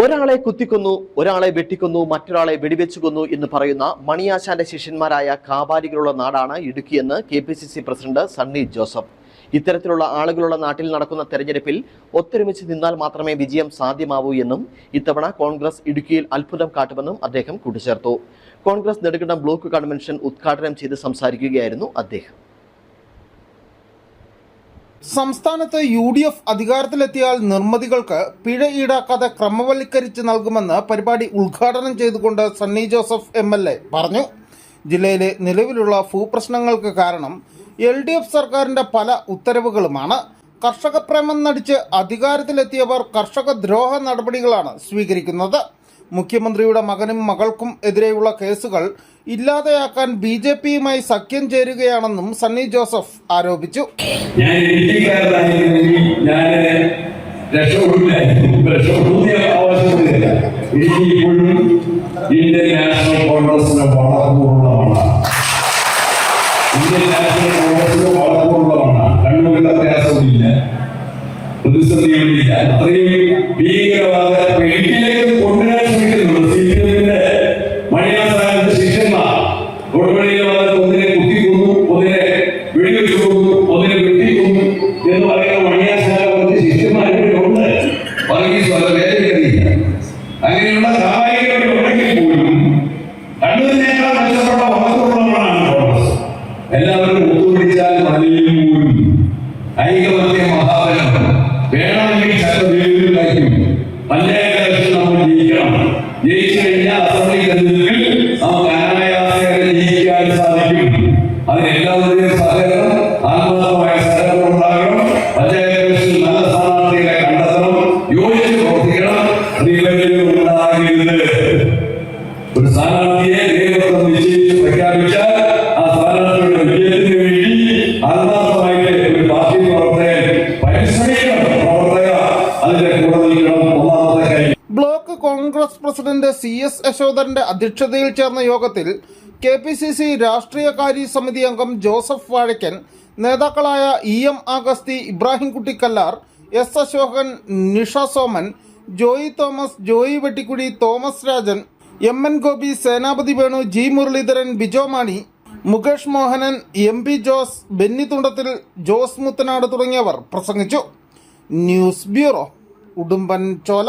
ഒരാളെ കുത്തിക്കൊന്നു ഒരാളെ വെട്ടിക്കൊന്നു മറ്റൊരാളെ വെടിവെച്ചു കൊന്നു എന്ന് പറയുന്ന മണിയാശാന്റെ ശിഷ്യന്മാരായ കാബാലികളുള്ള നാടാണ് ഇടുക്കിയെന്ന് K P C C president Sunny Joseph. ഇത്തരത്തിലുള്ള ആളുകളുള്ള നാട്ടിൽ നടക്കുന്ന തെരഞ്ഞെടുപ്പിൽ ഒത്തൊരുമിച്ച് നിന്നാൽ മാത്രമേ വിജയം സാധ്യമാവൂ എന്നും ഇത്തവണ കോൺഗ്രസ് ഇടുക്കിയിൽ അത്ഭുതം കാട്ടുമെന്നും അദ്ദേഹം കൂട്ടിച്ചേർത്തു. കോൺഗ്രസ് നെടുകണ്ടം ബ്ലോക്ക് കൺവെൻഷൻ ഉദ്ഘാടനം ചെയ്ത് സംസാരിക്കുകയായിരുന്നു അദ്ദേഹം. സംസ്ഥാനത്ത് യു ഡി എഫ് അധികാരത്തിലെത്തിയാൽ നിർമ്മിതികൾക്ക് പിഴ ഈടാക്കാതെ ക്രമവൽക്കരിച്ച് നൽകുമെന്ന് പരിപാടി ഉദ്ഘാടനം ചെയ്തുകൊണ്ട് Sunny Joseph M L A പറഞ്ഞു. ജില്ലയിലെ നിലവിലുള്ള ഭൂപ്രശ്നങ്ങൾക്ക് കാരണം എൽ ഡി എഫ് സർക്കാരിന്റെ പല ഉത്തരവുകളുമാണ്. കർഷക പ്രേമം നടിച്ച് അധികാരത്തിലെത്തിയവർ കർഷക ദ്രോഹ നടപടികളാണ് സ്വീകരിക്കുന്നത്. മുഖ്യമന്ത്രിയുടെ മകനും മകൾക്കും എതിരെയുള്ള കേസുകൾ ഇല്ലാതെയാക്കാൻ ബി ജെ പിയുമായി സഖ്യം ചേരുകയാണെന്നും സണ്ണി ജോസഫ് ആരോപിച്ചു. ഇന്ത്യൻ നാഷണൽ കോൺഗ്രസിന് വളർന്നുള്ളതാണ് ഇന്ത്യൻ നാഷണൽ കോൺഗ്രസിന് പ്രതിസന്ധികളില്ല. അത്രയും ഭീകരവാദ വീട്ടിലേക്ക് ഒരു ആ ഒരു block Congress president C S യശോധരന്റെ അധ്യക്ഷതയിൽ ചേർന്ന യോഗത്തിൽ കെ പി സി സി രാഷ്ട്രീയകാര്യ സമിതി അംഗം ജോസഫ് വാഴക്കൻ നേതാക്കളായ E M Augusthy Ibrahimkutty Kallar S Ashokan Nisha Soman Joy Thomas Joy Vettikudy Thomas Rajan M N Gopi Senapathy Venu G Muraleedharan Bijo Mani Mukesh Mohanan M P Jose Benny Thundathil Jose Muthanad തുടങ്ങിയവർ പ്രസംഗിച്ചു. News bureau Udumbanchola.